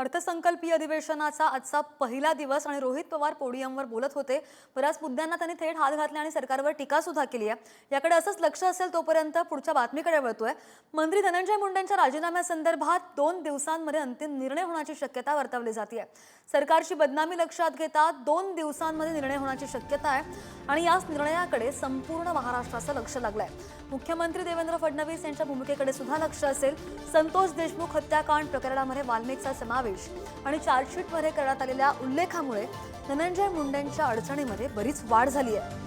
अर्थसंकल्पीय अधिवेशनाचा आजचा पहिला दिवस आणि रोहित पवार पोडियमवर बोलत होते. बऱ्याच मुद्द्यांना त्यांनी थेट हात घातले आणि सरकारवर टीका सुद्धा केली आहे. याकडे असंच लक्ष असेल तोपर्यंत पुढच्या बातमीकडे वळतोय. मंत्री धनंजय मुंडेंच्या राजीनाम्यासंदर्भात दोन दिवसांमध्ये अंतिम निर्णय होण्याची शक्यता वर्तवली जाते सरकारची बदनामी लक्षात घेता दोन दिवसांमध्ये निर्णय होण्याची शक्यता आहे आणि याच निर्णयाकडे संपूर्ण महाराष्ट्राचं लक्ष लागलंय. मुख्यमंत्री देवेंद्र फडणवीस यांच्या भूमिकेकडे सुद्धा लक्ष असेल. संतोष देशमुख हत्याकांड प्रकरणामध्ये वाल्मिकचा समावेश आणि चार्जशीटमध्ये करण्यात आलेल्या उल्लेखामुळे धनंजय मुंडेंच्या अडचणीमध्ये बरीच वाढ झाली आहे.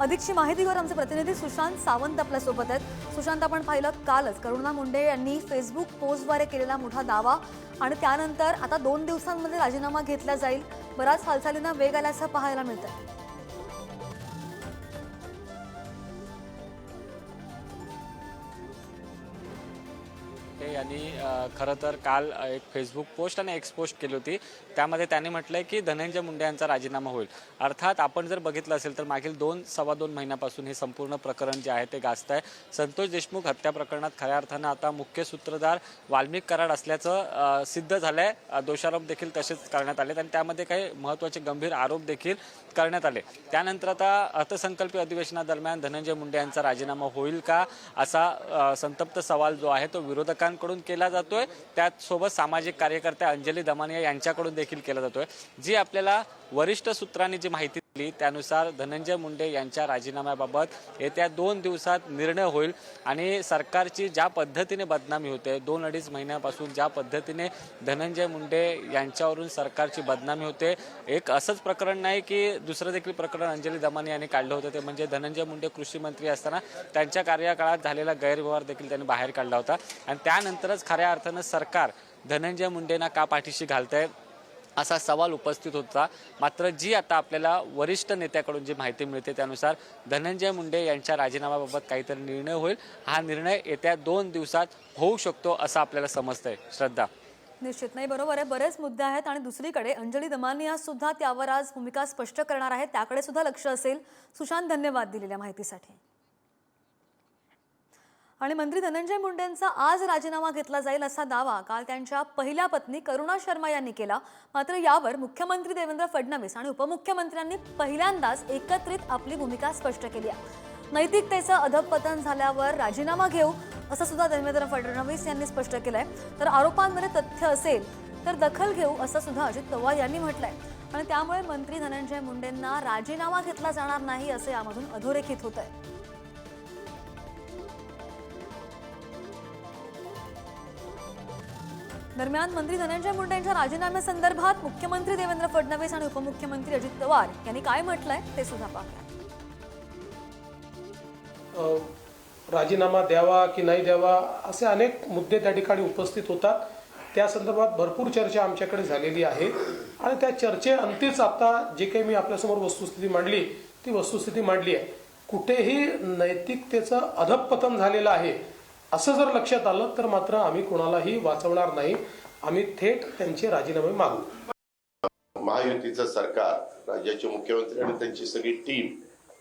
अधिकची माहितीवर आमचे प्रतिनिधी सुशांत सावंत आपल्यासोबत आहेत. सुशांत आपण पाहिलं कालच करुणा मुंडे यांनी फेसबुक पोस्टद्वारे केलेला मोठा दावा आणि त्यानंतर आता दोन दिवसांमध्ये राजीनामा घेतला जाईल. बराच हालचालींना वेग आल्याचं पाहायला मिळतं यांनी खरं तर काल एक फेसबुक पोस्ट आणि एक्स पोस्ट केली होती. त्यामध्ये त्यांनी म्हटलंय की धनंजय मुंडे यांचा राजीनामा होईल. अर्थात आपण जर बघितलं असेल तर मागील दोन सव्वा दोन महिन्यापासून हे संपूर्ण प्रकरण जे आहे ते गाजत आहे संतोष देशमुख हत्या प्रकरणात खऱ्या अर्थानं आता मुख्य सूत्रधार वाल्मिक कराड असल्याचं सिद्ध झालंय. दोषारोप देखील तसेच करण्यात आले आणि त्यामध्ये काही महत्त्वाचे गंभीर आरोप देखील करण्यात आले. त्यानंतर आता अर्थसंकल्पीय अधिवेशनादरम्यान धनंजय मुंडे यांचा राजीनामा होईल का असा संतप्त सवाल जो आहे तो विरोधकांकडून केला जातोय. त्याचसोबत सामाजिक कार्यकर्त्या अंजली दमानिया यांच्याकडून देखील केला जातोय. जी आपल्याला वरिष्ठ सूत्रांनी जी माहिती त्यानुसार धनंजय मुंडे यांच्या राजीनाम्याबाबत येत्या दोन दिवसात निर्णय होईल आणि सरकारची ज्या पद्धतीने बदनामी होते दोन अडीच महिन्यापासून ज्या पद्धतीने धनंजय मुंडे यांच्यावरून सरकारची बदनामी होते एक असंच प्रकरण नाही की दुसरं देखील प्रकरण अंजली दमानी यांनी काढलं होतं ते म्हणजे धनंजय मुंडे कृषी मंत्री असताना त्यांच्या कार्यकाळात झालेला गैरव्यवहार देखील त्यांनी बाहेर काढला होता. आणि त्यानंतरच खऱ्या अर्थानं सरकार धनंजय मुंडेंना का पाठीशी घालतंय? असा सवाल उपस्थित होता. मात्र जी आता आपल्याला वरिष्ठ नेत्याकडून जी माहिती मिळते त्यानुसार धनंजय मुंडे यांच्या राजीनाम्याबाबत काहीतरी निर्णय होईल. हा निर्णय येत्या दोन दिवसात होऊ शकतो असं आपल्याला समजतंय. श्रद्धा. निश्चित नाही बरोबर आहे. बरेच मुद्दे आहेत आणि दुसरीकडे अंजली दमानिया सुद्धा त्यावर आज भूमिका स्पष्ट करणार आहेत त्याकडे सुद्धा लक्ष असेल. सुशांत धन्यवाद दिलेल्या माहितीसाठी. आणि मंत्री धनंजय मुंडेंचा आज राजीनामा घेतला जाईल असा दावा काल त्यांच्या पहिल्या पत्नी करुणा शर्मा यांनी केला. मात्र यावर मुख्यमंत्री देवेंद्र फडणवीस आणि उपमुख्यमंत्र्यांनी पहिल्यांदाच एकत्रित आपली भूमिका स्पष्ट केली आहे. नैतिकतेचं अधपतन झाल्यावर राजीनामा घेऊ असं सुद्धा देवेंद्र फडणवीस यांनी स्पष्ट केलंय. तर आरोपांमध्ये तथ्य असेल तर दखल घेऊ असं सुद्धा अजित पवार यांनी म्हटलंय. आणि त्यामुळे मंत्री धनंजय मुंडेंना राजीनामा घेतला जाणार नाही असं यामधून अधोरेखित होत आहे दरम्यान मंत्री धनंजय मुंडे यांच्या राजीनाम्यासंदर्भात मुख्यमंत्री देवेंद्र फडणवीस आणि उपमुख्यमंत्री अजित पवार यांनी काय म्हटलंय ते सुद्धा पाहूया. राजीनामा द्यावा की नाही द्यावा असे अनेक मुद्दे त्या ठिकाणी उपस्थित होतात. त्या संदर्भात भरपूर चर्चा आमच्याकडे झालेली आहे. आणि त्या चर्चे अंतिच आता जे काही मी आपल्यासमोर वस्तुस्थिती मांडली ती वस्तुस्थिती मांडली आहे. कुठेही नैतिकतेचं अधपतन झालेलं आहे. असं जर लक्षात आलं तर मात्र आम्ही कोणालाही वाचवणार नाही. आम्ही थेट त्यांचे राजीनामे मागू. महायुतीचं सरकार राज्याचे मुख्यमंत्री आणि त्यांची सगळी टीम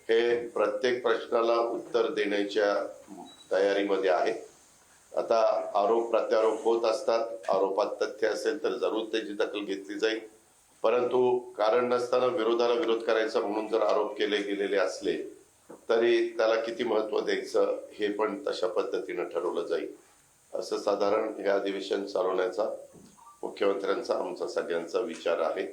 हे प्रत्येक प्रश्नाला उत्तर देण्याच्या तयारीमध्ये आहे. आता आरोप प्रत्यारोप होत असतात. आरोपात तथ्य असेल तर जरूर त्याची दखल घेतली जाईल. परंतु कारण नसताना विरोधाला विरोध करायचा म्हणून जर आरोप केले गेलेले असले तरी त्याला किती महत्त्व द्यायचं हे पण तशा पद्धतीनं ठरवलं जाईल. असं साधारण हे अधिवेशन चालवण्याचा मुख्यमंत्र्यांचा आमचा सगळ्यांचा विचार आहे.